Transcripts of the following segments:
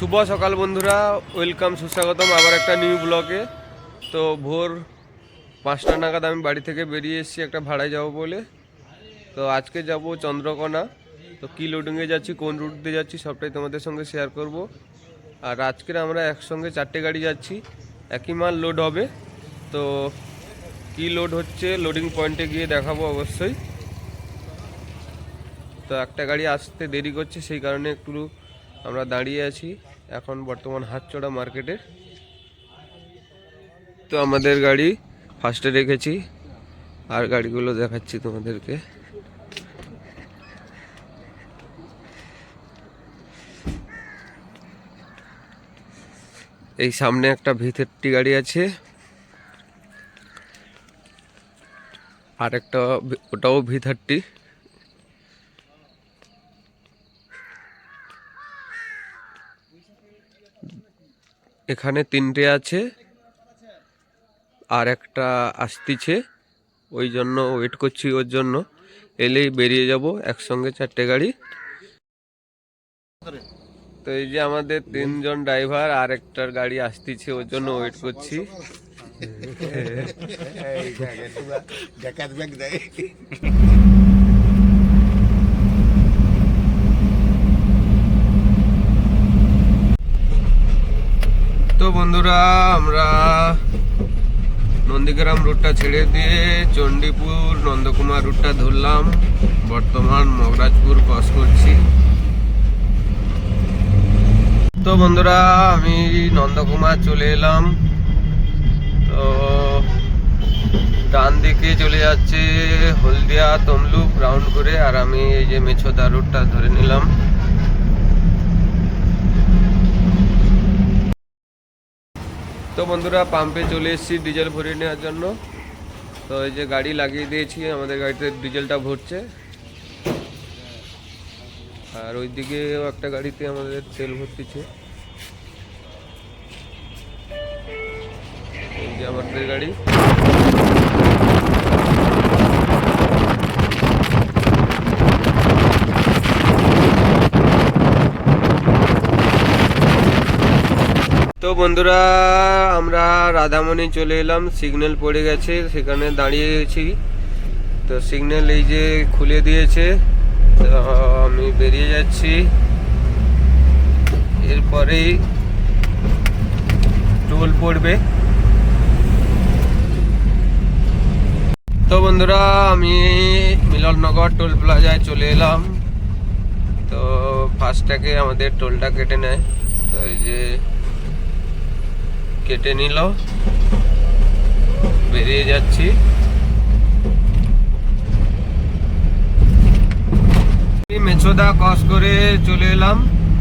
শুভ সকাল বন্ধুরা ওয়েলকাম সুস্বাগতম আবার একটা নিউ ব্লগে তো ভোর পাঁচটা নাগাদ আমি বাড়ি থেকে বেরিয়ে এসেছি একটা ভাড়ায় যাব বলে। তো আজকে যাব চন্দ্রকোনা। তো কী লোডিংয়ে যাচ্ছি, কোন রুট দিয়ে যাচ্ছি সবটাই তোমাদের সঙ্গে শেয়ার করব। আর আজকের আমরা একসঙ্গে চারটে গাড়ি যাচ্ছি, একই মাল লোড হবে। তো কী লোড হচ্ছে লোডিং পয়েন্টে গিয়ে দেখাবো অবশ্যই। তো একটা গাড়ি আসতে দেরি করছে, সেই কারণে একটু আমরা দাঁড়িয়ে আছি। এখন বর্তমান হাতচড়া মার্কেটে। তো আমাদের গাড়ি ফার্স্টে রেখেছি। আর গাড়িগুলো দেখাচ্ছি তোমাদেরকে। এই সামনে একটা ভিতরটি গাড়ি আছে। আর একটা ওটাও ভি এখানে তিনটে আছে। আর একটা আসতিছে। ওই জন্য ওয়েট করছি ওর জন্য। এলেই বেরিয়ে যাব একসঙ্গে চারটে গাড়ি। তো এই যে আমাদের তিনজন ড্রাইভার আর একটার গাড়ি আসতিছে, ওর জন্য ওয়েট করছি। জাকাত ব্যাগ দেয় তো বন্ধুরা, আমরা নন্দীগ্রাম রুটটা ছেড়ে দিয়ে চণ্ডীপুর নন্দকুমার রুটটা ধরলাম। বর্তমান মগরাজপুর ক্রস করছি। তো বন্ধুরা, আমি নন্দকুমার চলে এলাম। তো ডান দিকে চলে যাচ্ছে হলদিয়া তমলুক রাউন্ড করে, আর আমি এই যে মেছোদা রুটটা ধরে নিলাম। তো বন্ধুরা পাম্পে চলে এসেছি ডিজেল ভরিয়ে নেওয়ার জন্য। তো এই যে গাড়ি লাগিয়ে দিয়েছি, আমাদের গাড়িতে ডিজেলটা ভরছে। আর ওইদিকেও একটা গাড়িতে আমাদের তেল ভরতেছে। এই যে আমাদের গাড়ি। তো বন্ধুরা, আমরা রাধামণি চলে এলাম সিগন্যাল পড়ে গেছে, সেখানে দাঁড়িয়েছি। তো সিগন্যাল এই যে খুলে দিয়েছে, তো আমি বেরিয়ে যাচ্ছি। এরপরেই টোল পড়বে। তো বন্ধুরা, আমি মিলননগর টোল প্লাজায় চলে এলাম। তো ফার্স্টটাকে আমাদের টোলটা কেটে নেয়। তো এই যে কেটে নিল। বেরিয়ে যাচ্ছি। মেছোদা ক্রস করে চলে এলাম।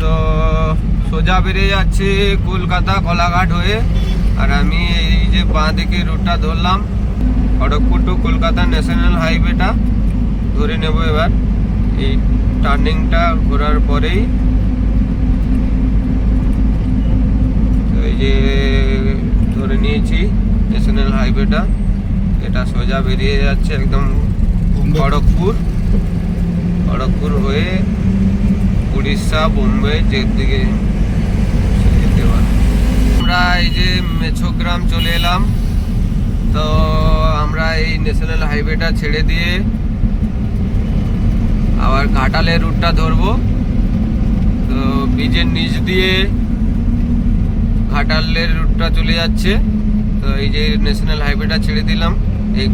তো সোজা বেরিয়ে যাচ্ছি কলকাতা কলাঘাট হয়ে। আর আমি এই যে বাঁ দিকে রুটটা ধরলাম, খড়গপুর টু কলকাতা ন্যাশনাল হাইওয়েটা ধরে নেব এবার। এই টার্নিংটা ঘোরার পরেই। তো এই যে ধরে নিয়েছি ন্যাশনাল হাইওয়েটা এটা সোজা বেরিয়ে যাচ্ছে একদম খড়গপুর। খড়গপুর হয়ে উড়িষ্যা বোম্বে যেদিকে যেতে পারে আমরা এই যে মেছোগ্রাম চলে এলাম। তো আমরা এই ন্যাশনাল হাইওয়েটা ছেড়ে দিয়ে আবার ঘাটালের রুটটা ধরবো। তো ব্রিজের নিচ দিয়ে ঘাটালের রুটটা চলে যাচ্ছে। তো এই যে ন্যাশনাল হাইওয়েটা ছেড়ে দিলাম। এই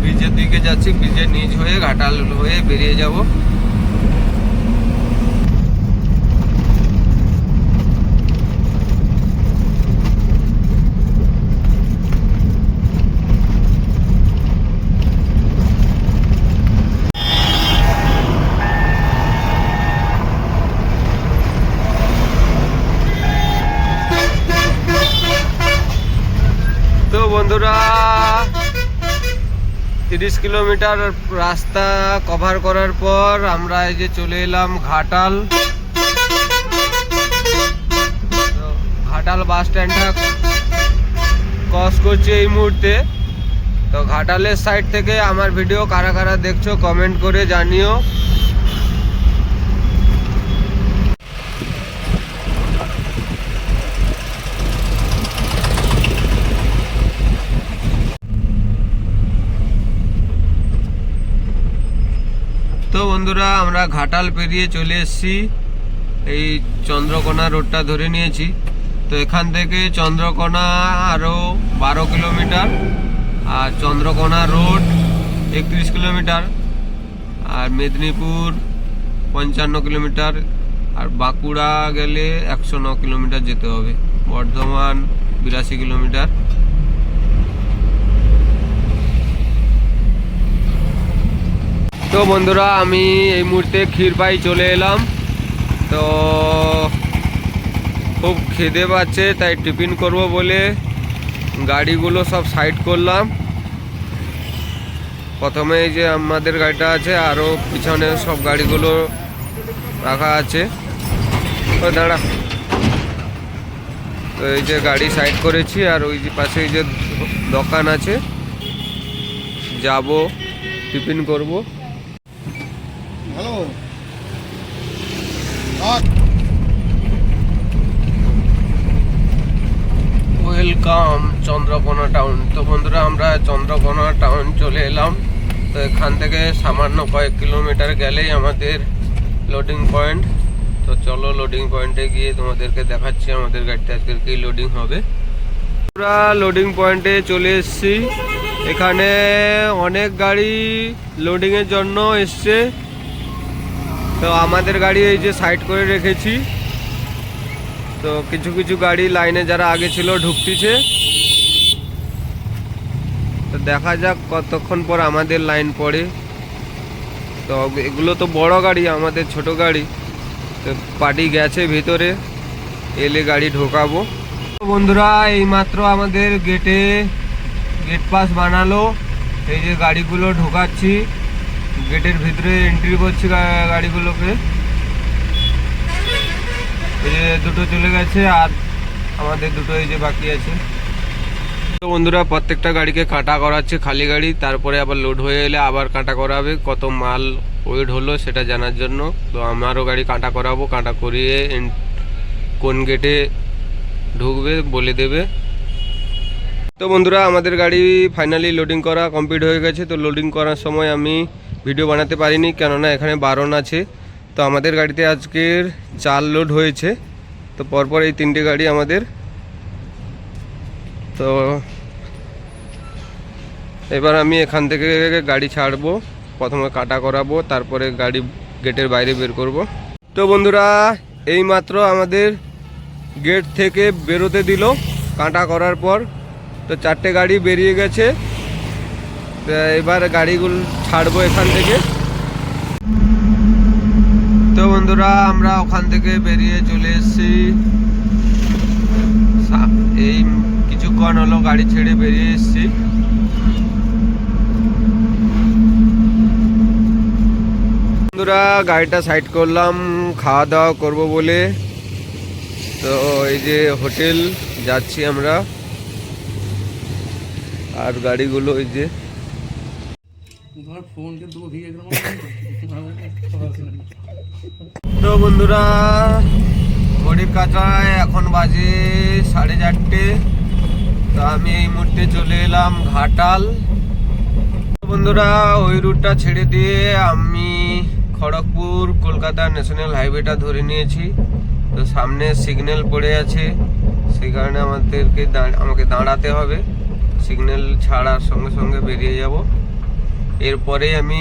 ব্রিজের দিকে যাচ্ছি। ব্রিজের নিচ হয়ে ঘাটাল হয়ে বেরিয়ে যাব তো বন্ধুরা তিরিশ কিলোমিটার রাস্তা কভার করার পর আমরা এই যে চলে এলাম ঘাটাল। ঘাটাল বাস স্ট্যান্ডটা ক্রস করছি এই মুহূর্তে। তো ঘাটালের সাইড থেকে আমার ভিডিও কারা কারা দেখছ কমেন্ট করে জানিও। বন্ধুরা, আমরা ঘাটাল পেরিয়ে চলে এসেছি। এই চন্দ্রকোনা রোডটা ধরে নিয়েছি। তো এখান থেকে চন্দ্রকোনা আরও বারো কিলোমিটার আর চন্দ্রকোনা রোড একত্রিশ কিলোমিটার আর মেদিনীপুর পঞ্চান্ন কিলোমিটার আর বাঁকুড়া গেলে একশো ন কিলোমিটার যেতে হবে। বর্ধমান বিরাশি কিলোমিটার। তো বন্ধুরা, আমি এই মুহূর্তে ক্ষীরপাই চলে এলাম। তো খুব খিদে পাচ্ছে, তাই টিফিন করব বলে গাড়িগুলো সব সাইড করলাম। প্রথমে যে আমাদের গাড়িটা আছে আরও পিছনে সব গাড়িগুলো রাখা আছে। ও, দাঁড়া। তো এই যে গাড়ি সাইড করেছি, আর ওই যে পাশে যে দোকান আছে, যাব, টিফিন করব। Hello welcome Chandrakona town. তো বন্ধুরা, আমরা চন্দ্রকোনা টাউন চলে এলাম। তো এখান থেকে সামান্য কয়েক কিলোমিটার গেলেই আমাদের লোডিং পয়েন্ট তো চলো লোডিং পয়েন্টে গিয়ে তোমাদেরকে দেখাচ্ছি আমাদের গাড়িতে আজকের কি লোডিং হবে। আমরা লোডিং পয়েন্টে চলে এসেছি। এখানে অনেক গাড়ি লোডিংয়ের জন্য এসছে। তো আমাদের গাড়ি এই যে সাইড করে রেখেছি। তো কিছু কিছু গাড়ি লাইনে যারা আগে ছিল ঢুকতিছে। তো দেখা যাক কতক্ষণ পর আমাদের লাইন পড়ে। তো এগুলো তো বড় গাড়ি, আমাদের ছোট গাড়ি। তো পার্টি গেছে ভিতরে, এলে গাড়ি ঢোকাবো। বন্ধুরা, এইমাত্র আমাদের গেটে গেট পাস বানালো। এই যে গাড়িগুলো ঢোকাচ্ছি। গেটের ভিতরে এন্ট্রি করছি গাড়িগুলোকে। দুটো চলে গেছে আর আমাদের দুটো এই যে বাকি আছে। তো বন্ধুরা, প্রত্যেকটা গাড়িকে কাটা করাচ্ছে খালি গাড়ি, তারপরে আবার লোড হয়ে এলে আবার কাটা করাবে। কত মাল ওয়েট হলো সেটা জানার জন্য। তো আমারও গাড়ি কাটা করাবো, কাটা করিয়ে কোন গেটে ঢুকবে বলে দেবে। তো বন্ধুরা, আমাদের গাড়ি ফাইনালি লোডিং করা কমপ্লিট হয়ে গেছে। তো লোডিং করার সময় আমি ভিডিও বানাতে পারিনি, কেননা এখানে বারণ আছে। তো আমাদের গাড়িতে আজকের চার লোড হয়েছে। তো পরপর এই তিনটে গাড়ি আমাদের। তো এবার আমি এখান থেকে গাড়ি ছাড়বো, প্রথমে কাটা করাবো, তারপরে গাড়ি গেটের বাইরে বের করব। তো বন্ধুরা, এইমাত্র আমাদের গেট থেকে বেরোতে দিল, কাটা করার পর। তো চারটে গাড়ি বেরিয়ে গেছে। এবার গাড়িগুলো ছাড়বো এখান থেকে। তো বন্ধুরা, আমরা ওখান থেকে বেরিয়ে চলে এসেছি। এই কিছুক্ষণ হলো গাড়ি ছেড়ে বেরিয়ে এসেছি। বন্ধুরা, গাড়িটা সাইড করলাম, খাওয়া দাওয়া করব বলে। তো এই যে হোটেল, যাচ্ছি আমরা। আর গাড়িগুলো এই যে তো বন্ধুরা, ঘড়ির কাছায় এখন বাজে সাড়ে চারটে। তো আমি এই মুহূর্তে চলে এলাম ঘাটাল। বন্ধুরা, ওই রুটটা ছেড়ে দিয়ে আমি খড়গপুর কলকাতা ন্যাশনাল হাইওয়েটা ধরে নিয়েছি। তো সামনে সিগন্যাল পড়ে আছে, সেই কারণে আমাদেরকে আমাকে দাঁড়াতে হবে। সিগন্যাল ছাড়ার সঙ্গে সঙ্গে বেরিয়ে যাব। এরপরে আমি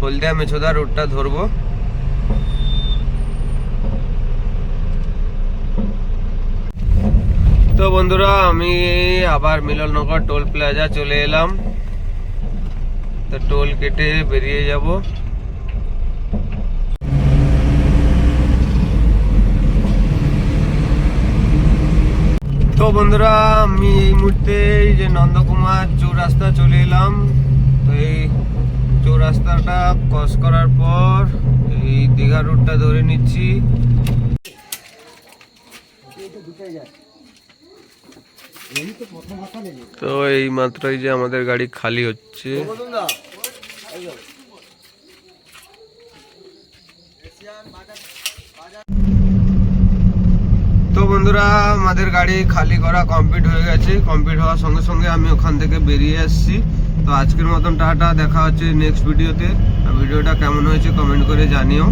হলদিয়া মেছোদা রোডটা ধরবো। তো বন্ধুরা, আমি আবার মিলননগর টোল প্লাজা চলে এলাম। তো টোল কেটে বেরিয়ে যাব। তো বন্ধুরা, আমি এই মুহূর্তে যে নন্দকুমার চৌরাস্তা চলে এলাম। এই চৌরাস্তাটা ক্রস করার পর এই দীঘা রুটটা ধরে নিচ্ছি। তো এই মাত্রই যে আমাদের গাড়ি খালি হচ্ছে। তো বন্ধুরা, আমাদের গাড়ি খালি করা কমপ্লিট হয়ে গেছে। কমপ্লিট হওয়ার সঙ্গে সঙ্গে আমি ওখান থেকে বেরিয়ে আসছি। তো আজকের মতন টাটা দেখা হচ্ছে নেক্সট ভিডিওতে ভিডিওটা কেমন হয়েছে কমেন্ট করে জানিও।